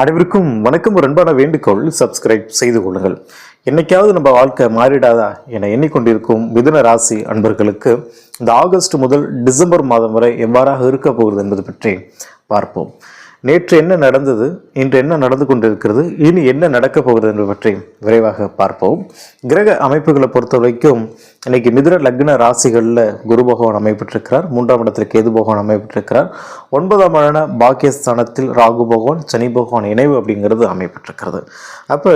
அனைவருக்கும் வணக்கம். ஒரு அன்பான வேண்டுகோள் சப்ஸ்கிரைப் செய்து கொள்ளுங்கள். என்னைக்காவது நம்ம வாழ்க்கை மாறிடாதா என எண்ணிக்கொண்டிருக்கும் மிதுன ராசி அன்பர்களுக்கு இந்த ஆகஸ்ட் முதல் டிசம்பர் மாதம் வரை எவ்வாறாக இருக்க போகிறது என்பது பற்றி பார்ப்போம். நேற்று என்ன நடந்தது? இன்று என்ன நடந்து கொண்டிருக்கிறது? இனி என்ன நடக்கப் போகிறது என்பது பற்றி விரைவாக பார்ப்போம். கிரக அமைப்புகளை பொறுத்த வரைக்கும் இன்னைக்கு மிதுர லக்ன ராசிகளில் குரு பகவான் அமைப்பட்டிருக்கிறார் மூன்றாம் இடத்தில் கேது பகவான் அமைப்பட்டிருக்கிறார் ஒன்பதாம் இடன பாக்கியஸ்தானத்தில் ராகு பகவான் சனி பகவான் இணைவு அப்படிங்கிறது அமைப்பட்டிருக்கிறது அப்போ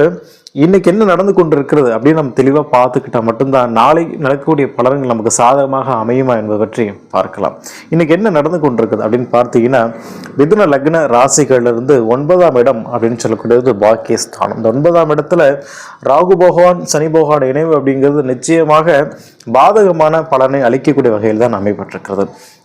இன்னைக்கு என்ன நடந்து கொண்டிருக்கிறது அப்படின்னு நம்ம தெளிவாக பார்த்துக்கிட்டா மட்டும்தான் நாளை நடக்கக்கூடிய பலன்கள் நமக்கு சாதகமாக அமையுமா என்பதை பற்றி பார்க்கலாம். இன்னைக்கு என்ன நடந்து கொண்டிருக்குது அப்படின்னு பார்த்தீங்கன்னா மிதுன லக்ன ராசிகளிலிருந்து ஒன்பதாம் இடம் அப்படின்னு சொல்லக்கூடியது பாக்கியஸ்தானம். இந்த ஒன்பதாம் இடத்துல ராகு பகவான் சனி பகவான் இணைவு அப்படிங்கிறது நிச்சயமாக பாதகமான பலனை அளிக்கக்கூடிய வகையில் தான் அமைப்பட்டிருக்கிறது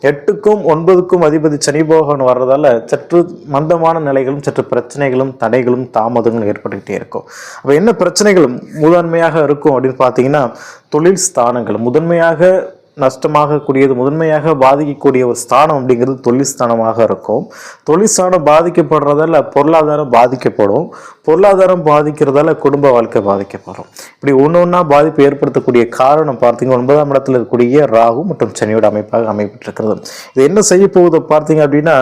எட்டுக்கும் ஒன்பதுக்கும் அதிபதி சனி பகவான் வர்றதால சற்று மந்தமான நிலைகளும் சற்று பிரச்சனைகளும் தடைகளும் தாமதங்களும் ஏற்பட்டுக்கிட்டே இருக்கும். அப்போ என்ன பிரச்சனைகளும் முதன்மையாக இருக்கும் அப்படின்னு பார்த்தீங்கன்னா தொழில் ஸ்தானங்கள். முதன்மையாக நஷ்டமாகக்கூடியது முதன்மையாக பாதிக்கக்கூடிய ஒரு ஸ்தானம் அப்படிங்கிறது தொழில்ஸ்தானமாக இருக்கும். தொழில்ஸ்தானம் பாதிக்கப்படுறதால பொருளாதாரம் பாதிக்கப்படும். பொருளாதாரம் பாதிக்கிறதால குடும்ப வாழ்க்கை பாதிக்கப்படும். இப்படி ஒன்று ஒன்றா பாதிப்பு ஏற்படுத்தக்கூடிய காரணம் பார்த்தீங்க ஒன்பதாம் இடத்துல இருக்கக்கூடிய ராகு மற்றும் சனியோட அமைப்பாக அமைப்பட்டிருக்கிறது இது என்ன செய்ய போகுது பார்த்தீங்க அப்படின்னா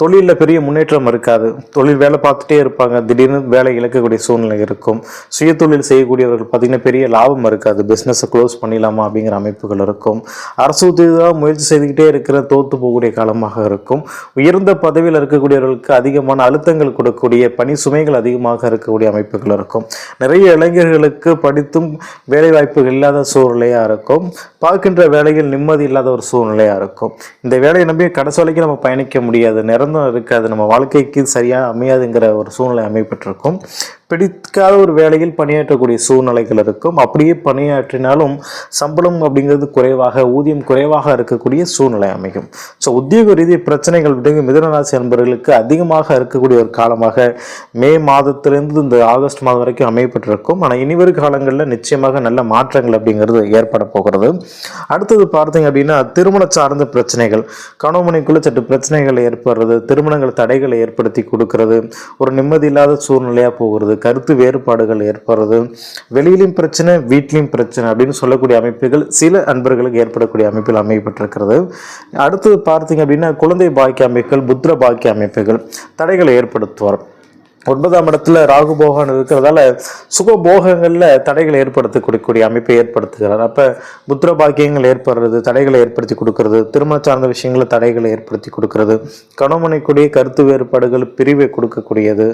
தொழிலில் பெரிய முன்னேற்றம் இருக்காது. தொழில் வேலை பார்த்துட்டே இருப்பாங்க. திடீர்னு வேலை இழக்கக்கூடிய சூழ்நிலை இருக்கும். சுய தொழில் செய்யக்கூடியவர்கள் பார்த்தீங்கன்னா பெரிய லாபம் இருக்காது. பிஸ்னஸை க்ளோஸ் பண்ணிடலாமா அப்படிங்கிற அமைப்புகள் இருக்கும். அரசு உதவியாக முயற்சி செய்துக்கிட்டே இருக்கிற தோற்று போகக்கூடிய காலமாக இருக்கும். உயர்ந்த பதவியில் இருக்கக்கூடியவர்களுக்கு அதிகமான அழுத்தங்கள் கொடுக்கக்கூடிய பணி சுமைகள் அதிகமாக இருக்கக்கூடிய அமைப்புகள் இருக்கும். நிறைய இளைஞர்களுக்கு படித்தும் வேலை வாய்ப்புகள் இல்லாத சூழ்நிலையாக இருக்கும். பார்க்கின்ற வேலையில் நிம்மதி இல்லாத ஒரு சூழ்நிலையாக இருக்கும். இந்த வேலையை நம்பி கடைசி வரைக்கும் நம்ம பயணிக்க முடியாது. நிரந்தரம் இருக்காது. நம்ம வாழ்க்கைக்கு சரியாக அமையாதுங்கிற ஒரு சூழ்நிலை அமைப்பட்டிருக்கும் பிடிக்காத ஒரு வேலையில் பணியாற்றக்கூடிய சூழ்நிலைகள் இருக்கும். அப்படியே பணியாற்றினாலும் சம்பளம் அப்படிங்கிறது குறைவாக ஊதியம் குறைவாக இருக்கக்கூடிய சூழ்நிலை அமையும். ஸோ உத்தியோக ரீதி பிரச்சனைகள் அப்படிங்க மிதனராசி அன்பர்களுக்கு அதிகமாக இருக்கக்கூடிய ஒரு காலமாக மே மாதத்திலிருந்து இந்த ஆகஸ்ட் மாதம் வரைக்கும் அமையப்பட்டிருக்கும். ஆனால் இனிவரும் காலங்களில் நிச்சயமாக நல்ல மாற்றங்கள் அப்படிங்கிறது ஏற்பட போகிறது. அடுத்தது பார்த்தீங்க அப்படின்னா திருமண சார்ந்த பிரச்சனைகள். கணவனைக்குள்ள சற்று பிரச்சனைகள் ஏற்படுறது திருமணங்கள் தடைகளை ஏற்படுத்தி கொடுக்கறது ஒரு நிம்மதி இல்லாத சூழ்நிலையாக போகிறது கருத்து வேறுபாடுகள் ஏற்படுறது வெளியிலும் பிரச்சனை வீட்லேயும் பிரச்சனை அப்படின்னு சொல்லக்கூடிய அமைப்புகள் சில அன்பர்களுக்கு ஏற்படக்கூடிய அமைப்பில் அமைப்பட்டிருக்கிறது அடுத்தது பார்த்தீங்க அப்படின்னா குழந்தை பாக்கிய அமைப்புகள் புத்திர பாக்கிய அமைப்புகள் தடைகளை ஏற்படுத்துவார். ஒன்பதாம் இடத்துல ராகு போகன் இருக்கிறதால சுக போகங்களில் தடைகளை ஏற்படுத்தி கொடுக்கக்கூடிய அமைப்பை ஏற்படுத்துகிறார். அப்போ புத்திர பாக்கியங்கள் ஏற்படுறது தடைகளை ஏற்படுத்தி கொடுக்கறது திருமண சார்ந்த விஷயங்களில் தடைகளை ஏற்படுத்தி கொடுக்கறது கணவனைக்கூடிய கருத்து வேறுபாடுகள் பிரிவை கொடுக்கக்கூடியது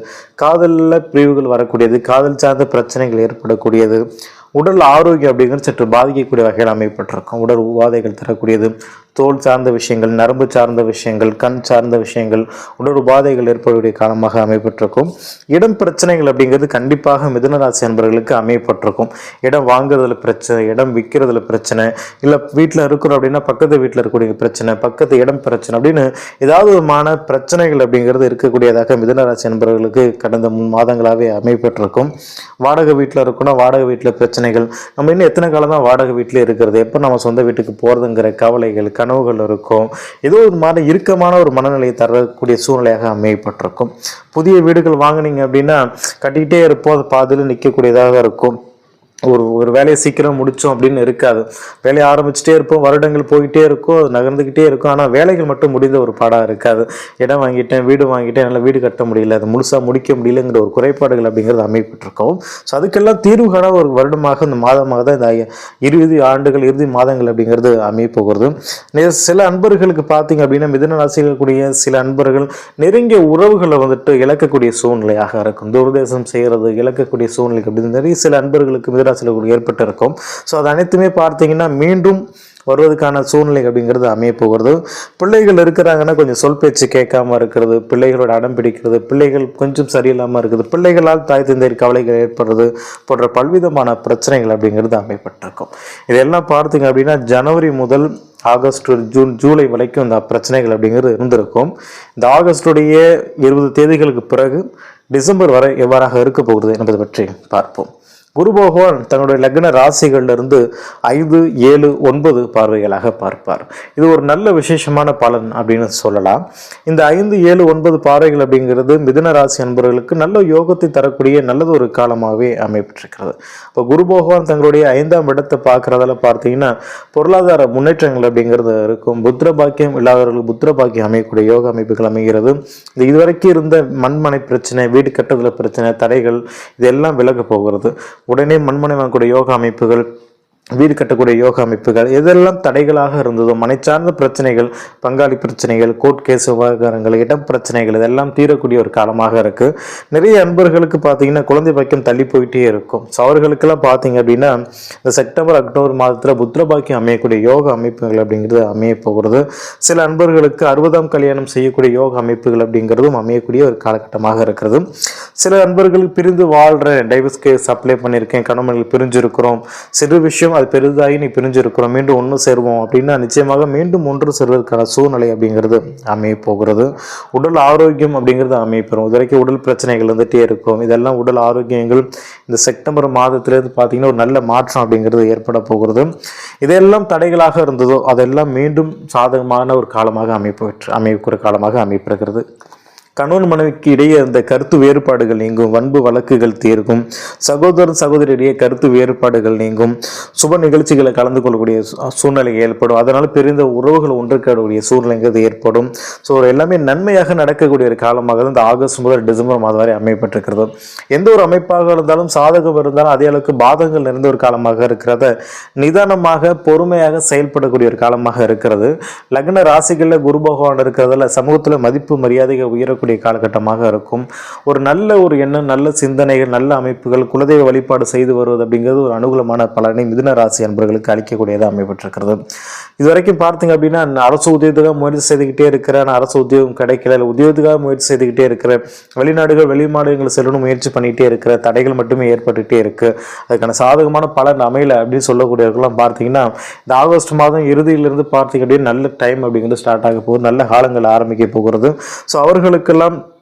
காதலில் பிரிவுகள் வரக்கூடியது காதல் சார்ந்த பிரச்சனைகள் ஏற்படக்கூடியது உடல் ஆரோக்கியம் அப்படிங்கிறது சற்று பாதிக்கக்கூடிய வகையில் அமைப்பட்டிருக்கும். உடல் உபாதைகள் தரக்கூடியது தோல் சார்ந்த விஷயங்கள் நரம்பு சார்ந்த விஷயங்கள் கண் சார்ந்த விஷயங்கள் உடல் உபாதைகள் ஏற்படக்கூடிய காலமாக அமைப்பட்டிருக்கும் இடம் பிரச்சனைகள் அப்படிங்கிறது கண்டிப்பாக மிதுனராசி அன்பர்களுக்கு அமையப்பட்டிருக்கும். இடம் வாங்குறதுல பிரச்சனை இடம் விற்கிறதுல பிரச்சனை இல்லை வீட்டில் இருக்கிறோம் அப்படின்னா பக்கத்து வீட்டில் இருக்கக்கூடிய பிரச்சனை பக்கத்து இடம் பிரச்சனை அப்படின்னு ஏதாவது விதமான பிரச்சனைகள் அப்படிங்கிறது இருக்கக்கூடியதாக மிதுனராசி அன்பர்களுக்கு கடந்த மூணு மாதங்களாகவே அமைப்பட்டிருக்கும் வாடகை வீட்டில் இருக்கணும் வாடகை வீட்டில் பிரச்சனைகள். நம்ம இன்னும் எத்தனை காலம் தான் வாடகை வீட்டிலே இருக்கிறது? எப்போ நம்ம சொந்த வீட்டுக்கு போகிறதுங்கிற கவலைகள் கனவுகள் இருக்கும். ஏதோ ஒரு மாதிரி இறுக்கமான ஒரு மனநிலையை தரக்கூடிய சூழ்நிலையாக அமையப்பட்டிருக்கும். புதிய வீடுகள் வாங்குனீங்க அப்படின்னா கட்டிக்கிட்டே இருப்போம். அது பாதியில் நிற்கக்கூடியதாக இருக்கும். ஒரு ஒரு வேலையை சீக்கிரம் முடித்தோம் அப்படின்னு இருக்காது. வேலையை ஆரம்பிச்சுட்டே இருப்போம் வருடங்கள் போய்கிட்டே இருக்கும் அது நகர்ந்துக்கிட்டே இருக்கும் ஆனால் வேலைகள் மட்டும் முடிந்த ஒரு பாடாக இருக்காது. இடம் வாங்கிட்டேன் வீடு வாங்கிட்டேன் என்னால் வீடு கட்ட முடியல அது முழுசாக முடிக்க முடியலங்கிற ஒரு குறைபாடுகள் அப்படிங்கிறது அமைப்பட்டிருக்கோம் ஸோ அதுக்கெல்லாம் தீர்வு காண ஒரு வருடமாக இந்த மாதமாக தான் இந்த இறுதி ஆண்டுகள் இறுதி மாதங்கள் அப்படிங்கிறது அமைய போகிறது. சில அன்பர்களுக்கு பார்த்தீங்க அப்படின்னா மிதன ராசியில் கூடிய சில அன்பர்கள் நெருங்கிய உறவுகளை வந்துட்டு இழக்கக்கூடிய சூழ்நிலையாக இருக்கும். தூர்தேசம் செய்கிறது இழக்கக்கூடிய சூழ்நிலை அப்படின்னு நிறைய சில அன்பர்களுக்கு மிதன ஏற்பட்டு இருக்கும் ஸோ அது அனைத்துமே பார்த்தீங்கன்னா மீண்டும் வருவதற்கான சூழ்நிலை அப்படிங்கிறது அமைய போகிறது. பிள்ளைகள் இருக்கிறாங்கன்னா கொஞ்சம் சொல் பேச்சு கேட்காம இருக்கிறது பிள்ளைகளோட அடம் பிடிக்கிறது பிள்ளைகள் கொஞ்சம் சரியில்லாமல் இருக்குது பிள்ளைகளால் தாய் தந்தையர் கவலைகள் ஏற்படுறது போன்ற பல்விதமான பிரச்சனைகள் அப்படிங்கிறது அமைப்பட்டிருக்கும் இதெல்லாம் பார்த்தீங்க அப்படின்னா ஜனவரி முதல் ஆகஸ்ட் ஜூன் ஜூலை வரைக்கும் இந்த பிரச்சனைகள் அப்படிங்கிறது இருந்திருக்கும். இந்த ஆகஸ்டுடைய இருபது தேதிகளுக்கு பிறகு டிசம்பர் வரை எவ்வாறாக இருக்க போகிறது என்பது பற்றி பார்ப்போம். குரு பகவான் தன்னுடைய லக்ன ராசிகளிலிருந்து ஐந்து ஏழு ஒன்பது பார்வைகளாக பார்ப்பார். இது ஒரு நல்ல விசேஷமான பலன் அப்படின்னு சொல்லலாம். இந்த ஐந்து ஏழு ஒன்பது பார்வைகள் அப்படிங்கிறது மிதுன ராசி அன்பர்களுக்கு நல்ல யோகத்தை தரக்கூடிய நல்லது ஒரு காலமாகவே அமைப்பட்டிருக்கிறது இப்போ குரு பகவான் தங்களுடைய ஐந்தாம் இடத்தை பார்க்குறதால பார்த்தீங்கன்னா பொருளாதார முன்னேற்றங்கள் அப்படிங்கிறது இருக்கும். புத்திர பாக்கியம் இல்லாதவர்கள் புத்திர பாக்கியம் அமையக்கூடிய யோக அமைப்புகள் அமைகிறது. இந்த இதுவரைக்கும் இருந்த மண்மனை பிரச்சனை வீடு கட்டுதல பிரச்சனை தடைகள் இதெல்லாம் விலக போகிறது. உடனே மண்மனை வாங்கக்கூடிய யோக அமைப்புகள் வீடு கட்டக்கூடிய யோக அமைப்புகள் எதெல்லாம் தடைகளாக இருந்ததோ மனை சார்ந்த பிரச்சனைகள் பங்காளி பிரச்சனைகள் கோர்ட் கேஸ் விவகாரங்கள் இடம் பிரச்சனைகள் இதெல்லாம் தீரக்கூடிய ஒரு காலமாக இருக்குது நிறைய அன்பர்களுக்கு பார்த்தீங்கன்னா குழந்தை பாக்கியம் தள்ளி போயிட்டே இருக்கும். ஸோ அவர்களுக்கெல்லாம் பார்த்தீங்க அப்படின்னா இந்த செப்டம்பர் அக்டோபர் மாதத்தில் புத்திர பாக்கியம் அமையக்கூடிய யோக அமைப்புகள் அப்படிங்கிறது அமைய போகிறது. சில அன்பர்களுக்கு அறுபதாம் கல்யாணம் செய்யக்கூடிய யோக அமைப்புகள் அப்படிங்கிறதும் அமையக்கூடிய ஒரு காலகட்டமாக இருக்கிறது. சில அன்பர்கள் பிரிந்து வாழ்கிற டைவர்ஸ் கேஸ் அப்ளை பண்ணியிருக்கேன் கணவன்கள் பிரிஞ்சிருக்கிறோம். சிறு விஷயம் அது பெரிதாகி நீ பிரிஞ்சிருக்கிறோம் மீண்டும் ஒன்று சேருவோம் அப்படின்னா நிச்சயமாக மீண்டும் ஒன்று சேர்வதற்கான சூழ்நிலை அப்படிங்கிறது அமைய போகிறது. உடல் ஆரோக்கியம் அப்படிங்கிறது அமையப்பெறும் இது வரைக்கும் உடல் பிரச்சனைகள் வந்துட்டே இருக்கும். இதெல்லாம் உடல் ஆரோக்கியங்கள் இந்த செப்டம்பர் மாதத்திலேருந்து பார்த்தீங்கன்னா ஒரு நல்ல மாற்றம் அப்படிங்கிறது ஏற்பட போகிறது. இதெல்லாம் தடைகளாக இருந்ததோ அதெல்லாம் மீண்டும் சாதகமான ஒரு காலமாக அமைப்பு அமைக்கிற காலமாக அமைப்பிருக்கிறது கணவன் மனைவிக்கு இடையே இருந்த கருத்து வேறுபாடுகள் நீங்கும் வன்பு வழக்குகள் தீர்க்கும் சகோதரர் சகோதரியிடையே கருத்து வேறுபாடுகள் நீங்கும் சுப நிகழ்ச்சிகளை கலந்து கொள்ளக்கூடிய சூழ்நிலை ஏற்படும். அதனால் பிரிந்த உறவுகள் ஒன்றுக்கக்கூடிய சூழ்நிலைங்கிறது ஏற்படும். ஸோ எல்லாமே நன்மையாக நடக்கக்கூடிய ஒரு காலமாக தான் இந்த ஆகஸ்ட் முதல் டிசம்பர் மாதம் வரை அமைப்பட்டிருக்கிறது எந்த ஒரு அமைப்பாக இருந்தாலும் சாதகம் இருந்தாலும் அதே அளவுக்கு பாதங்கள் நிறைந்த ஒரு காலமாக இருக்கிறத. நிதானமாக பொறுமையாக செயல்படக்கூடிய ஒரு காலமாக இருக்கிறது. லக்ன ராசிகளில் குரு பகவான் இருக்கிறதுல சமூகத்தில் மதிப்பு மரியாதைகள் உயரக்கூடிய காலகட்டமாக இருக்கும். ஒரு நல்ல ஒரு எண்ணம் நல்ல சிந்தனைகள் நல்ல அமைப்புகள் குலதெய்வ வழிபாடு செய்து வருவது அப்படிங்கிறது ஒரு அனுகூலமான பலனை மிதுன ராசி அன்பர்களுக்கு அளிக்கக்கூடியதாக அமைப்பட்டிருக்கிறது இது வரைக்கும் பார்த்தீங்க அப்படின்னா அரசு உத்தியோகத்துக்காக முயற்சி செய்துக்கிட்டே இருக்கிறேன் அரசு உத்தியோகம் கிடைக்கல உத்தியோகத்துக்காக முயற்சி செய்துக்கிட்டே இருக்கிறேன் வெளிநாடுகள் வெளிமாநிலங்கள் செல்லணும் முயற்சி பண்ணிகிட்டே இருக்கிற தடைகள் மட்டுமே ஏற்பட்டுகிட்டே இருக்கு. அதுக்கான சாதகமான பலன் அமையல அப்படின்னு சொல்லக்கூடியவர்கள்லாம் பார்த்தீங்கன்னா இந்த ஆகஸ்ட் மாதம் இறுதியிலிருந்து பார்த்தீங்க அப்படின்னா நல்ல டைம் அப்படிங்கிறது ஸ்டார்ட் ஆக போகுது. நல்ல காலங்கள் ஆரம்பிக்க போகிறது. ஸோ அவர்களுக்கெல்லாம்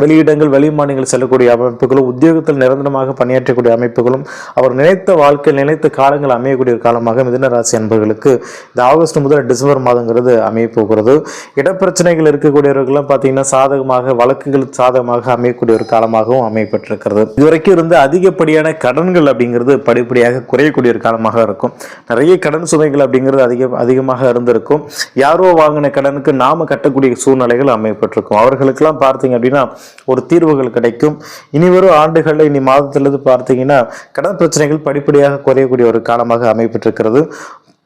வெளியிடங்கள் வெளி மாநிலங்கள் செல்லக்கூடிய அமைப்புகளும் உத்தியோகத்தில் நிரந்தரமாக பணியாற்றக்கூடிய அமைப்புகளும் அவர் நினைத்த வாழ்க்கை நினைத்த காலங்கள் அமையக்கூடிய ஒரு காலமாக மிதனராசி அன்பர்களுக்கு இந்த ஆகஸ்ட் முதல் டிசம்பர் மாதங்கிறது அமைய போகிறது. இடப்பிரச்சனைகள் இருக்கக்கூடியவர்கள்லாம் பார்த்தீங்கன்னா சாதகமாக வழக்குகள் சாதகமாக அமையக்கூடிய ஒரு காலமாகவும் அமையப்பட்டிருக்கிறது. இதுவரைக்கும் இருந்த அதிகப்படியான கடன்கள் அப்படிங்கிறது படிப்படியாக குறையக்கூடிய ஒரு காலமாக இருக்கும். நிறைய கடன் சுமைகள் அப்படிங்கிறது அதிக அதிகமாக இருந்திருக்கும். யாரோ வாங்கின கடனுக்கு நாம கட்டக்கூடிய சூழ்நிலைகள் அமையப்பட்டிருக்கும். அவர்களுக்கெல்லாம் பார்த்தீங்க அப்படின்னா ஒரு தீர்வுகள் கிடைக்கும். இனி வரும் ஆண்டுகளில் இனி மாதத்திலிருந்து பார்த்தீங்கன்னா கடன் பிரச்சனைகள் படிப்படியாக குறையக்கூடிய ஒரு காலமாக அமைப்பட்டிருக்கிறது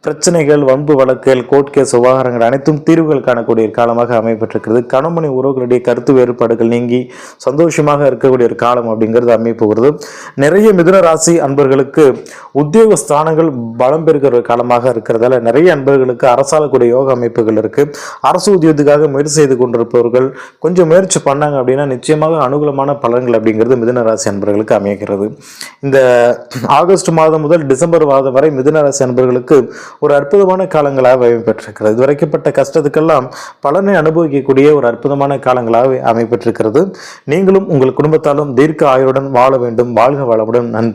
பிரச்சனைகள் வம்பு வழக்குகள் கோர்ட் கேஸ் விவகாரங்கள் அனைத்தும் தீர்வுகள் காணக்கூடிய காலமாக அமைப்பட்டிருக்கிறது கணமணி உறவுகளுடைய கருத்து வேறுபாடுகள் நீங்கி சந்தோஷமாக இருக்கக்கூடிய ஒரு காலம் அப்படிங்கிறது அமைப்புகிறது நிறைய மிதுன ராசி அன்பர்களுக்கு உத்தியோக ஸ்தானங்கள் பலம் பெறுகிற ஒரு காலமாக இருக்கிறதால நிறைய அன்பர்களுக்கு அரசாலக்கூடிய யோக அமைப்புகள் இருக்கு. அரசு உத்தியோகத்துக்காக முயற்சி செய்து கொண்டிருப்பவர்கள் கொஞ்சம் முயற்சி பண்ணாங்க அப்படின்னா நிச்சயமாக அனுகூலமான பலன்கள் அப்படிங்கிறது மிதுன ராசி அன்பர்களுக்கு அமைகிறது இந்த ஆகஸ்ட் மாதம் முதல் டிசம்பர் மாதம் வரை மிதுன ராசி அன்பர்களுக்கு ஒரு அற்புதமான காலங்களாக அமைப்பெற்றிருக்கிறது இதுவரைக்கப்பட்ட கஷ்டத்துக்கெல்லாம் பலனை அனுபவிக்கக்கூடிய ஒரு அற்புதமான காலங்களாக அமைப்பெற்றிருக்கிறது நீங்களும் உங்கள் குடும்பத்தாலும் தீர்க்க ஆயுளுடன் வாழ வேண்டும். வாழ்க வளமுடன். நன்றி.